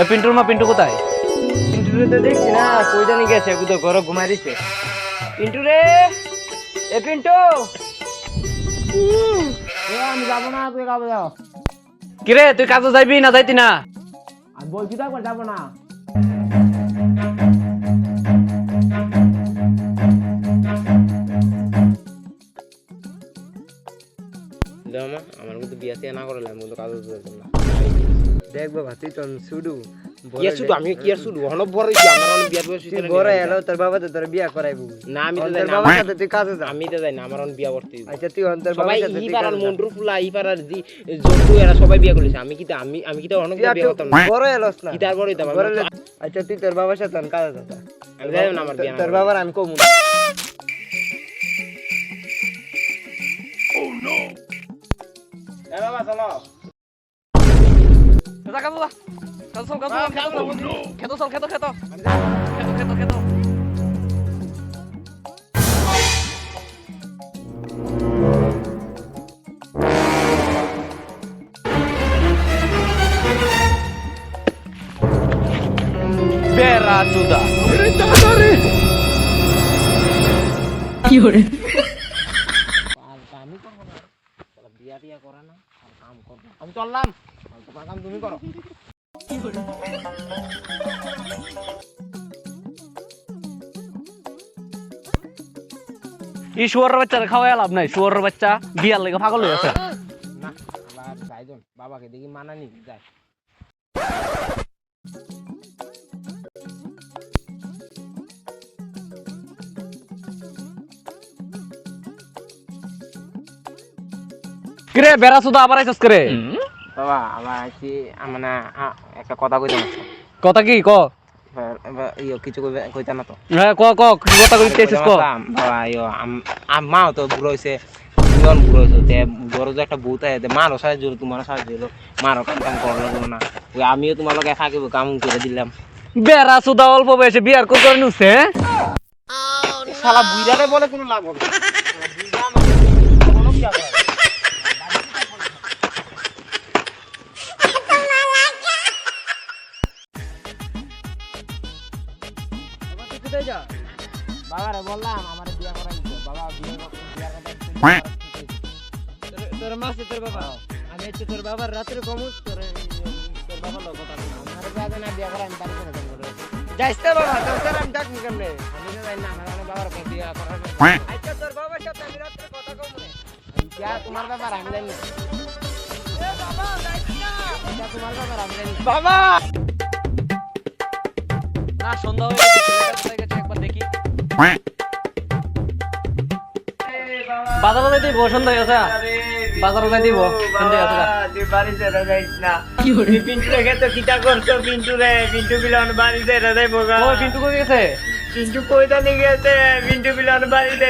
এ পিন্টুর মা পিন্টু কোথায়? পিন্টু রে তো দেখছি না কই জানি গেছে তো ঘরে ঘুমাই দিছে। পিন্টু রে এ পিন্টু। এ আমি যাব না তুই যাব যাও। কিরে তুই কাজে যাইবি না যাইতি না? আমি বলছি তো একবার যাব না। আমার কিন্তু বিয়া টিয়া না করলে আমি কিন্তু কাজ করতে না। দেখ বাবা তুই তো শুধু কি আর শুধু আমি কি আর শুধু হন বড় হইছি আমার অনেক বিয়া বয়স তুই বড় এলো তোর বাবা তো তোর বিয়া করাইবো। না আমি তো যাই না বাবার সাথে তুই কাজে যা। আমি তো যাই না আমার অনেক বিয়া করতে। আচ্ছা তুই অন্তর সবাই বাবার সাথে ই তুই পাড়ার কাজে ফুলা ই পাড়ার দি জন্টু এরা সবাই বিয়া করেছে। আমি কিতা আমি আমি কিতা অনেক তুই বিয়া করতাম না? বড় এলোস না। কি তারপরে হইতাম? বড় এলো- আচ্ছা তুই তোর বাবার সাথে কাজে যা। আমি যাই না আমার বিয়া তোর বাবার আমি কমু এ বাবা চলো। যা কাজে যা কাজে চল কাজে খেতো চল খেতো খেতো খেতো খেতো খেতো আমি করব না বিয়া টিয়া করে না আর কাম করব আমি চললাম তোমার কাম তুমি করো এই শুয়ারের বাচ্চা খাওয়াই লাভ নাই শুয়ারের বাচ্চা বিয়ার লেগে পাগল হয়ে আছে। না আবার যাইজন বাবাকে দেখি মানানি যায় কিরে বেড়া চুদা আবার আইসস করে? বাবা আমার আছি মানে একটা কথা কইতাম কথা কি ক? ইয়ো কিছু কইবে কইতা না তো। হ্যাঁ ক ক কি কথা কইতে আইসস ক? বাবা ইয়ো আম- আম্মাও তো বুড়ো হইছে জীবন বুড়ো হইছে তে বড় যে একটা ভূত আছে মারও সাহায্য হলো তোমারও সাহায্য হলো মারও কাম কাম করা না। ওই আমিও তোমার লগে থাকিব কাম করে দিলাম। বেড়া চুদা অল্প বয়সে বিয়ার করে করে নুছে শালা বুইরারে বলে কোনো লাভ হবে বাবারে বললাম আমার বিয়া দিতে। বাবা বিয়ে কথা তোর মাসে তোর বাবা? আমি হচ্ছে তোর বাবার রাত্রে কমু তোর তোর বাবার লোক কথা। আমার বিয়া দেনা বিয়া করা আমি পারি না কেন করে যাইস তো বাবা তোর তোর আমি ডাকি কেমনে? আমি তো জানি না আমার বাবার কাছে বিয়া করার আচ্ছা তোর বাবার সাথে আমি রাত্রে কথা কমু রে বিয়া তোমার ব্যাপার আমি জানি না। বাবা না। বাবা! না সন্ধ্যা হয়ে গেছে একবার দেখি। বাজারে যাই দিব সন্ধ্যা হয়ে গেছে বাজারে যাই দিব সন্ধ্যা হয়ে গেছে তুই বাড়িতে যাইস না। তুই পিন্টু রেখে তো কিটা করছ পিন্টু রে? পিন্টু বিলন বাড়িতে যাই বোগা ও পিন্টু কই গেছে? পিন্টু কই জানি গেছে পিন্টু বিলন বাড়িতে